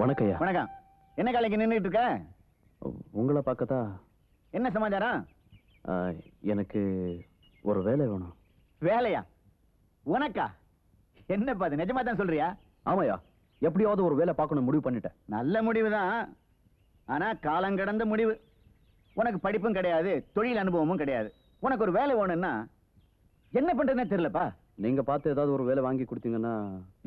வணக்கம் ஐயா வணக்கம். என்ன காலைக்கு நின்றுட்டு இருக்க உங்களை பார்க்கத்தா என்ன சமாச்சாரம்? எனக்கு ஒரு வேலை வேணும். வேலையா? உனக்கா? என்னப்பா அது நிஜமா தான் சொல்றியா? ஆமாயா எப்படியாவது ஒரு வேலை பார்க்கணும் முடிவு பண்ணிட்டேன். நல்ல முடிவு தான். ஆனா காலம் கடந்த முடிவு. உனக்கு படிப்பும் கிடையாது தொழில் அனுபவமும் கிடையாது. உனக்கு ஒரு வேலை வேணும்னா என்ன பண்றதுன்னே தெரியலப்பா. நீங்க பார்த்து ஏதாவது ஒரு வேலை வாங்கி கொடுத்தீங்கன்னா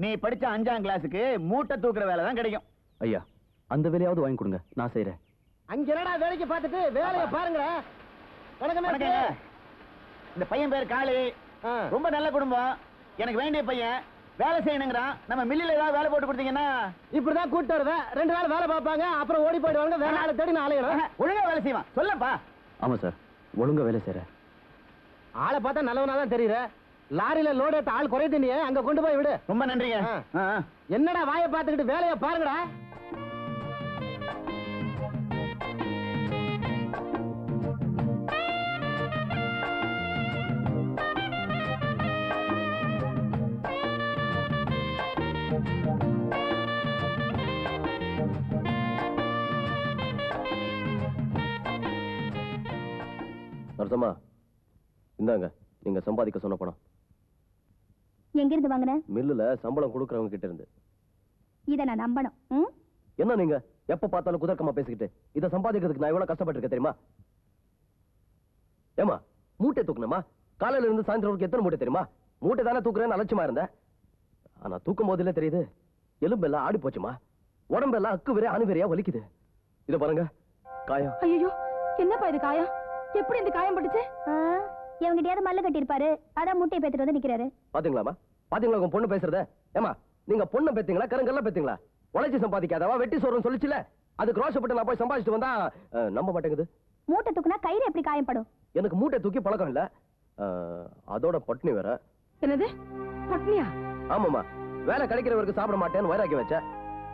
நீ படிச்ச அஞ்சாம் கிளாஸுக்கு மூட்டை தூக்குற வேலை தான் கிடைக்கும். ஐயா அந்த வேலையாவது வாங்கி கொடுங்க. நான் செய்றேன். அங்க என்னடா வேலைக்கு பார்த்துட்டு வேலையை பாருங்க வணக்கம் இந்த பையன் பேர் காளி. ரொம்ப நல்ல குடும்பம். எனக்கு வேண்டிய பையன். வேலை செய்யணுங்கிறான். நம்ம மில்லில் ஏதாவது வேலை போட்டு கொடுத்தீங்கன்னா. இப்படிதான் கூட்டு வருவேன். ரெண்டு நாள் வேலை பார்ப்பாங்க. அப்புறம் ஓடி போயிடுவாங்க வேற ஆளை தேடி நான் அலையணும். ஒழுங்கா வேலை செய்வான். சொல்லப்பா. ஆமா சார். ஒழுங்கா வேலை செய்றேன். ஆளை பார்த்தா நல்லவனா தான் தெரியுற. லாரியில லோடு ஏத்த ஆள் குறையுது நீ அங்க கொண்டு போய் விடு. ரொம்ப நன்றிங்க. ஆ. ஆ, ஆ. என்னடா வாயை பார்த்துக்கிட்டு வேலையை பாருங்கடா. நரசம்மா இந்தாங்க நீங்க சம்பாதிக்க சொன்ன பணம். எங்கிருந்து வாங்கின? மில்லுல சம்பளம் கொடுக்கறவங்க கிட்ட இருந்து இதை நான் நம்பணும்? என்ன நீங்க? எப்ப பார்த்தாலும் குதர்க்கமா பேசிக்கிட்டு. இத சம்பாதிக்கிறதுக்கு நான் எவ்வளவு கஷ்டப்பட்டிருக்கேன் தெரியுமா? ஏமா மூட்டை தூக்கணுமா காலையில இருந்து சாயந்தரம் வரைக்கும் எத்தனை மூட்டை தெரியுமா? மூட்டை தானே தூக்குறேன்னு அலட்சியமா இருந்தேன் ஆனா தூக்கும் போதிலே தெரியுது. எலும்பெல்லாம் ஆடி போச்சுமா? உடம்பெல்லாம் அக்கு வெறியா அணு வெறியா வலிக்குது. இத பாருங்க காயம். ஐயோ என்னப்பா இது காயம்? எப்படி இந்த காயம் பட்டுச்சு? இவங்கிட்டயாவது மல்லு கட்டியிருப்பாரு. அதான் முட்டையை பேத்துட்டு வந்து நிக்கிறாரு. பாத்தீங்களாமா பாத்தீங்களா உங்க பொண்ணு பேசுறத? ஏமா நீங்க பொண்ணு பெத்தீங்களா? கருங்கல்ல பெத்தீங்களா? உழைச்சி சம்பாதிக்காதவா? வெட்டி சோறுன்னு சொல்லிச்சுல? அதுக்கு ரோஷப்பட்டு நான் போய் சம்பாதிச்சுட்டு வந்தா நம்ப மாட்டேங்குது. மூட்டை தூக்குனா கயிறு எப்படி காயப்படும் எனக்கு மூட்டை தூக்கி பழக்கம் இல்ல. அதோட பட்னி வேற. என்னது? பட்னியா? ஆமாமா வேலை கிடைக்கிறவருக்கு சாப்பிட மாட்டேன்னு வைராக்கி வச்சேன்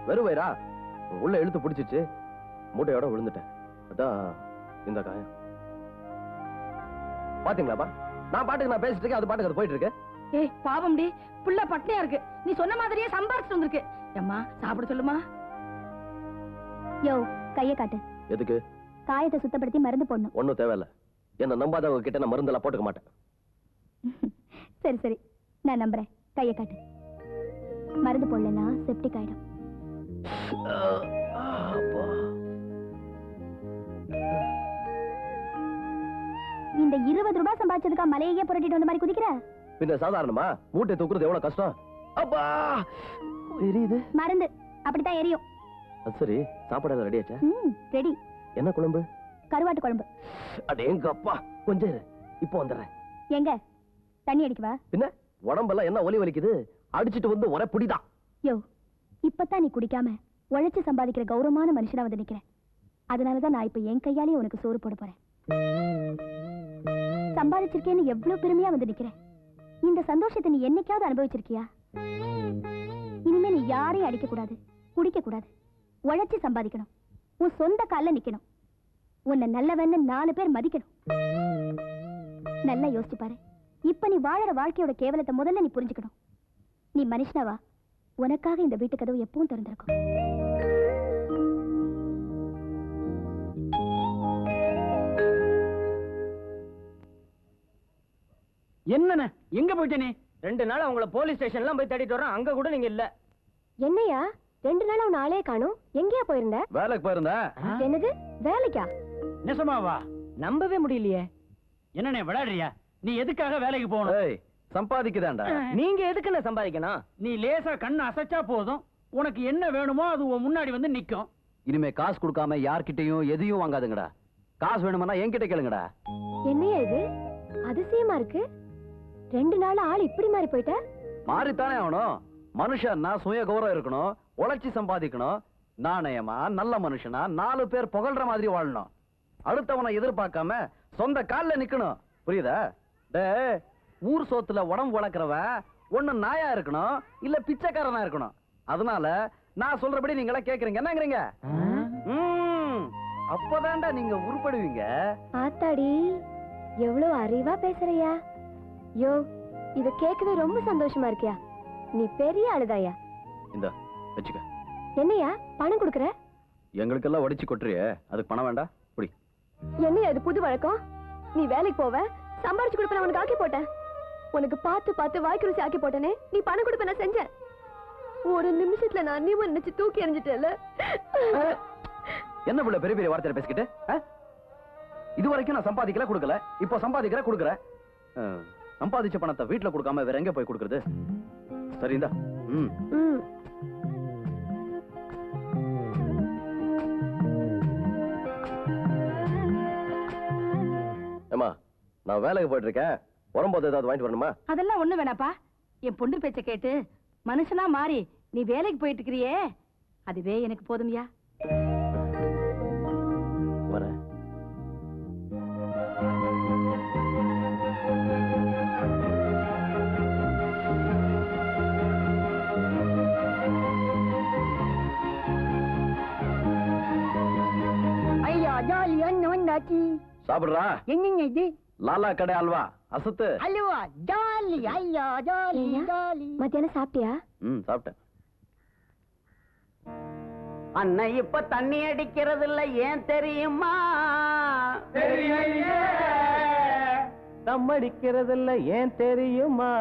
வெறும் வயிறா? உள்ள இழுத்து பிடிச்சிச்சு. மூட்டையோட விழுந்துட்டேன். அதான் இந்த காயம். பாத்தீங்களாப்பா? நான் பாட்டுக்கு நான் பேசிட்டு இருக்கேன் அது பாட்டுக்கு அது போயிட்டு இருக்கு. ஏய் பாவம்டி. புள்ள பட்னியா இருக்கு. நீ சொன்ன மாதிரியே சம்பாரிச்சு வந்திருக்கு. அம்மா சாப்பிட சொல்லுமா? யோ கைய காட்டு. எதுக்கு? காயத்தை சுத்தப்படுத்தி மருந்து போடணும். ஒண்ணும் தேவையில்ல. என்ன நம்பாதவங்க கிட்ட நான் மருந்தெல்லாம் போட்டுக்க மாட்டேன். சரி சரி. நான் நம்புறேன். கைய காட்டு. மருந்து போடலன்னா செப்டிக் ஆயிடும். இந்த இருபது ரூபாய் சம்பாதிச்சதுக்கா மலையே புரட்டிட்டு வந்த மாதிரி குதிக்கிற? பின்ன சாதாரணமா? மூட்டை தூக்குறது எவ்வளவு கஷ்டம்? அப்பா! எரியுது. மருந்து. அப்படித்தான் எரியும். சரி சாப்பாடு ரெடி ஆச்சா? ம் ரெடி என்ன குழம்பு? கருவாட்டு குழம்பு. அடேங்க அப்பா! கொஞ்சம் இரு. இப்போ வந்துடுறேன். எங்க? தண்ணி அடிக்கவா பின்ன? உடம்பெல்லாம் என்ன ஒலி வலிக்குது? அடிச்சிட்டு வந்து ஒரே புடிதான். யோ இப்பதான் நீ குடிக்காம உழைச்சு சம்பாதிக்கிற கௌரவமான மனுஷனா வந்து நிக்கிறேன். அதனாலதான் நான் இப்ப என் கையாலே உனக்கு சோறு போட போறேன். சம்பாதிச்சிருக்கேன்னு எவ்வளவு பெருமையா வந்து நிக்கிறேன். இந்த சந்தோஷத்தை நீ என்னைக்காவது அனுபவிச்சிருக்கியா? இனிமே நீ யாரையும் அடிக்க கூடாது குடிக்க கூடாது உழைச்சி சம்பாதிக்கணும். உன் சொந்த கால நிக்கணும். உன்னை நல்லவன்னு நாலு பேர் மதிக்கணும். நல்லா யோசிச்சு பாரு. இப்ப நீ வாழற வாழ்க்கையோட கேவலத்தை முதல்ல நீ புரிஞ்சுக்கணும். நீ மனுஷனாவா? உனக்காக இந்த வீட்டு கதவு எப்பவும் திறந்திருக்கும். என்னண்ணே? எங்க போயிட்ட நீ? ரெண்டு நாள் உங்களை போலீஸ் ஸ்டேஷன்லாம் போய் தேடிட்டு வரோம் அங்க கூட நீங்க இல்ல. என்னையா? ரெண்டு நாள் உன் ஆளே காணும். எங்கேயா போயிருந்த? வேலைக்கு போயிருந்தேன் என்னது? வேலைக்கா? நெசமாவா நம்பவே முடியலையே. என்னண்ணே விளையாடுறியா? நீ எதுக்காக வேலைக்கு போகணும்? ஏய் சம்பாதிக்குதாண்டா நீங்க எதுக்குண்ணே சம்பாதிக்கணும்? நீ லேசா கண்ணு அசைச்சா போதும். உனக்கு என்ன வேணுமோ அது உன் முன்னாடி வந்து நிக்கும். இனிமே காசு கொடுக்காம யார்கிட்டயும் எதையும் வாங்காதுங்கடா. காசு வேணுமானா என்கிட்ட கேளுங்கடா. என்னையா இது? அதிசயமா இருக்கு. ரெண்டு நாள் ஆள் இப்படி மாறி போயிட்ட? மாறித்தானே ஆகணும். மனுஷன்னா சுய கௌரவம் இருக்கணும். உழைச்சி சம்பாதிக்கணும். நாணயமா நல்ல மனுஷனா நாலு பேர் புகழ்ற மாதிரி வாழணும். அடுத்தவனை எதிர்பார்க்காம சொந்த கால்ல நிக்கணும். புரியுதா? டேய் ஊர் சோத்துல உடம்பு வளர்க்குறவன் ஒண்ணு நாயா இருக்கணும் இல்ல பிச்சைக்காரனா இருக்கணும். அதனால நான் சொல்றபடி நீங்களா கேக்குறீங்க. என்னங்கிறீங்க? ம், அப்பதான்டா நீங்க உருப்படுவீங்க. ஆத்தாடி எவ்வளவு அறிவா பேசுறியா? யோ இத கேட்கவே ரொம்ப சந்தோஷமா இருக்கியா? நீ பெரிய ஆளுதாயா? இந்த வச்சுக்க. என்னையா பணம் கொடுக்குற? எங்களுக்கெல்லாம் ஒடிச்சு கொட்டுறியே அதுக்கு பணம் வேண்டாம் புடி என்னையா இது புது வழக்கம்? நீ வேலைக்கு போவ சம்பாரிச்சு கொடுப்ப உனக்கு ஆக்கி போட்டேன். உனக்கு பார்த்து பார்த்து வாய்க்கு ருசி ஆக்கி போட்டேனே நீ பணம் கொடுப்ப நான் செஞ்சேன் ஒரு நிமிஷத்துல நான் நீ நினைச்சு தூக்கி எறிஞ்சிட்டேல என்ன பிள்ளை பெரிய பெரிய வார்த்தையில பேசிக்கிட்டு? இது வரைக்கும் நான் சம்பாதிக்கல கொடுக்கல. இப்போ சம்பாதிக்கிற கொடுக்குற. ஆ, சம்பாதிச்ச பணத்தை வீட்டுல கொடுக்காம வேற எங்க போய் கொடுக்கறது? சரிந்தா. ம். ஏமா நான் வேலைக்கு போயிட்டு இருக்கேன் வரும்போது ஏதாவது வாங்கிட்டு வரணுமா? அதெல்லாம் ஒண்ணு வேணாப்பா. என் பொண்ணு பேச்ச கேட்டு மனுஷனா மாறி நீ வேலைக்கு போயிட்டு இருக்கிறியே. அதுவே எனக்கு போதும்யா. வந்தாச்சு சாப்பிடுறா? என்னங்க இது? லாலா கடை அல்வா அசத்து. அல்வா ஜாலி ஐயா ஜாலி. ஜாலி. மத்தியானம் சாப்பிட்டியா? ம் சாப்பிட்டேன். அண்ணன் இப்ப தண்ணி அடிக்கிறது இல்ல ஏன் தெரியுமா? தம் அடிக்கிறது இல்ல ஏன் தெரியுமா?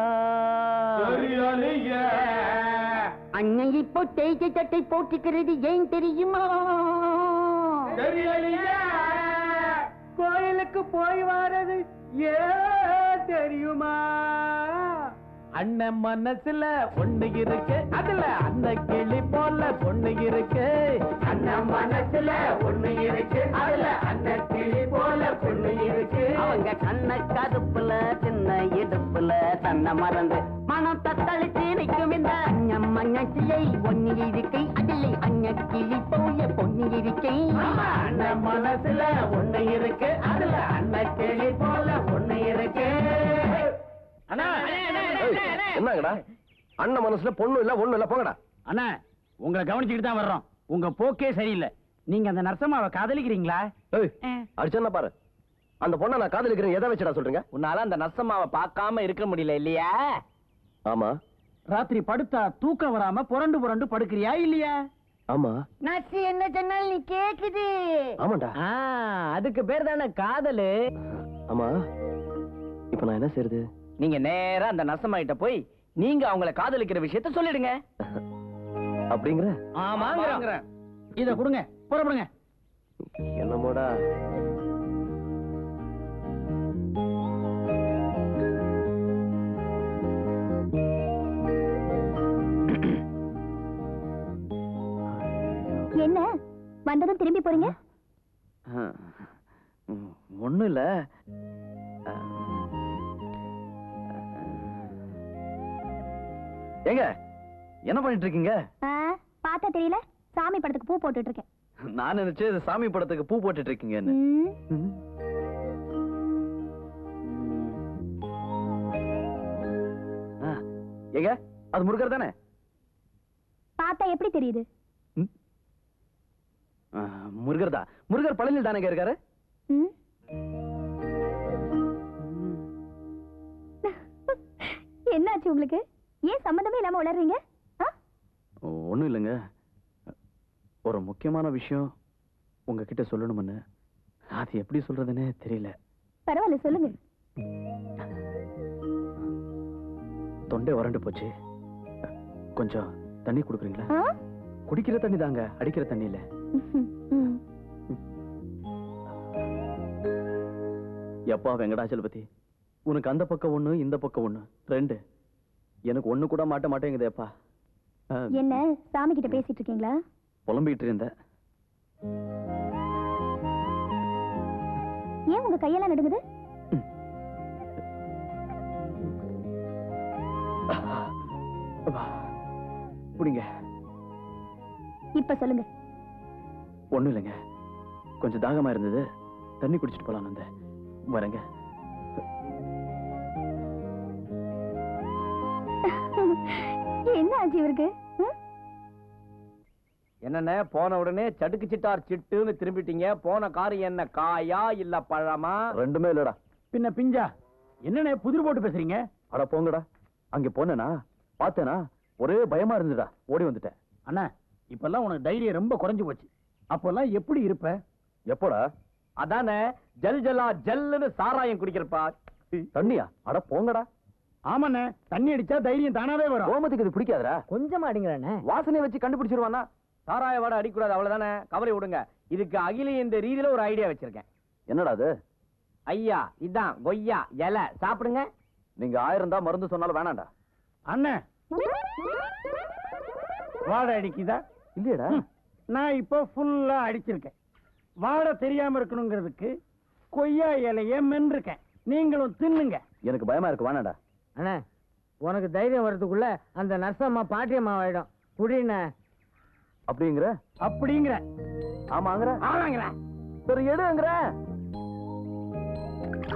அண்ணன் இப்போ தேய்ச்ச சட்டை போட்டுக்கிறது ஏன் தெரியுமா? கோயிலுக்கு போய் வாரது ஏன் தெரியுமா? அண்ணன் மனசுல ஒண்ணு இருக்கு அதுல அந்த கிளி போல பொண்ணு இருக்கு. அண்ணன் மனசுல ஒண்ணு இருக்கு அதுல அந்த கிளி போல பொண்ணு இருக்கு. அவங்க கண்ண கருப்புல சின்ன இடுப்புல தன்னை மறந்து மனம் தத்தளிச்சு நிற்கும் இந்த அண்ணன் மண்ணக்கிளை ஒண்ணு இருக்கை அதில் அண்ண கிளி போல பொண்ணு இருக்கை. அண்ணன் மனசுல ஒண்ணு இருக்கு கிளி போல பொண்ணு இருக்கு. அண்ணா என்னங்கடா? அண்ணன் மனசுல பொண்ணு இல்ல ஒண்ணு இல்ல போங்கடா. அண்ணா உங்களை கவனிச்சுக்கிட்டு தான் வர்றோம். உங்க போக்கே சரியில்லை. நீங்க அந்த நரசம்மாவை காதலிக்கிறீங்களா? ஏய் அடிச்சா பாரு? அந்த பொண்ணை நான் காதலிக்கிறேன். எதை வச்சுடா சொல்றீங்க? உன்னால அந்த நரசம்மாவை பார்க்காம இருக்க முடியல இல்லையா? ஆமா. ராத்திரி படுத்தா தூக்கம் வராம புரண்டு புரண்டு படுக்கிறியா இல்லையா? ஆமா. நச்சு என்ன சொன்னாலும் நீ கேக்குது. ஆமாண்டா. அதுக்கு பேர் தானே காதலு. ஆமா. இப்ப நான் என்ன செய்யறது நீங்க நேரா அந்த நரசம்மா கிட்ட போய் நீங்க அவங்கள காதலிக்கிற விஷயத்த சொல்லிடுங்க. அப்படிங்கிற? ஆமாங்க இத கொடுங்க. புறப்படுங்க. என்னமோடா? வந்ததும் திரும்பி போறீங்க? ஒண்ணும் இல்ல. ஏங்க என்ன பண்ணிட்டு இருக்கீங்க பார்த்தா தெரியல. சாமி படத்துக்கு பூ போட்டுட்டு இருக்கேன் நான் நினைச்சு இது சாமி படத்துக்கு பூ போட்டுட்டு இருக்கீங்கன்னு ஏங்க அது முருகர் தானே? பார்த்தா எப்படி தெரியுது? முருகர் தான் முருகர் பழனியில் தானேங்க இருக்காரு? என்னாச்சு உங்களுக்கு? ஏன் சம்பந்தமே இல்லாம உளறீங்க? ஒண்ணும் இல்லைங்க. ஒரு முக்கியமான விஷயம் உங்ககிட்ட சொல்லணும்னு. அது எப்படி சொல்றதுன்னே தெரியல. பரவாயில்ல சொல்லுங்க. தொண்டை வறண்டு போச்சு. கொஞ்சம் தண்ணி கொடுக்குறீங்களா? குடிக்கிற தண்ணி தாங்க அடிக்கிற தண்ணி இல்ல. எப்பா வெங்கடாச்சலபதி உனக்கு அந்த பக்கம் ஒண்ணு இந்த பக்கம் ஒண்ணு ரெண்டு எனக்கு ஒண்ணு கூட மாட்ட மாட்டேங்குதேப்பா ஆ, என்ன சாமி கிட்ட பேசிட்டு இருக்கீங்களா புலம்பிட்டு இருந்தேன் ஏன் உங்க கையெல்லாம் நடுங்குது இப்ப சொல்லுங்க ஒண்ணும் இல்லைங்க. கொஞ்சம் தாகமா இருந்தது. தண்ணி குடிச்சிட்டு போலாம் வந்தேன். வரேங்க. என்ன ஆச்சு இவருக்கு? ம்? என்னண்ணே போன உடனே சடுக்கு சிட்டார் சிட்டுன்னு திரும்பிட்டீங்க. போன காரியம் என்ன காயா இல்ல பழமா? ரெண்டுமே இல்லடா. பின்ன பிஞ்சா? என்னண்ணே புதிர் போட்டு பேசுறீங்க? அட போங்கடா. அங்க போனேனா? பார்த்தேனா? ஒரே பயமா இருந்துடா ஓடி வந்துட்டேன். அண்ணா இப்பெல்லாம் உனக்கு தைரியம் ரொம்ப குறைஞ்சு போச்சு. அப்பெல்லாம் எப்படி இருப்ப? எப்போடா? அதானே ஜல் ஜலா ஜல்லுன்னு சாராயம் குடிக்கிறப்பா. தண்ணியா? அட போங்கடா. ஆமாண்ணே தண்ணி அடிச்சா தைரியம் தானாவே வரும். கோமத்துக்கு இது பிடிக்காதடா. கொஞ்சமா அடிங்கிறானே வாசனை வச்சு கண்டுபிடிச்சிருவானா சாராய வாடை அடிக்கூடாது அவ்வளவுதானே? கவலை விடுங்க. இதுக்கு அகில இந்த ரீதியில ஒரு ஐடியா வச்சிருக்கேன். என்னடா அது? ஐயா இதான் கொய்யா இலை. சாப்பிடுங்க. நீங்க ஆயிரம் தான் மருந்து சொன்னாலும் வேணாம்டா அண்ணே. வாடை அடிக்குதா? இல்லையடா. நான் இப்போ ஃபுல்லா அடிச்சிருக்கேன். வாடை தெரியாம இருக்கணுங்கிறதுக்கு கொய்யா இலைய மென்றிருக்கேன். நீங்களும் தின்னுங்க. எனக்கு பயமா இருக்கு வேணாம்டா அண்ணா உனக்கு தைரியம் வர்றதுக்குள்ள அந்த நர்சம்மா பாட்டியம்மா ஆயிடும் குடிண்ண. அப்படிங்கிற? அப்படிங்கிற. ஆமாங்கிற. ஆமாங்கிற. சரி எடுங்கிற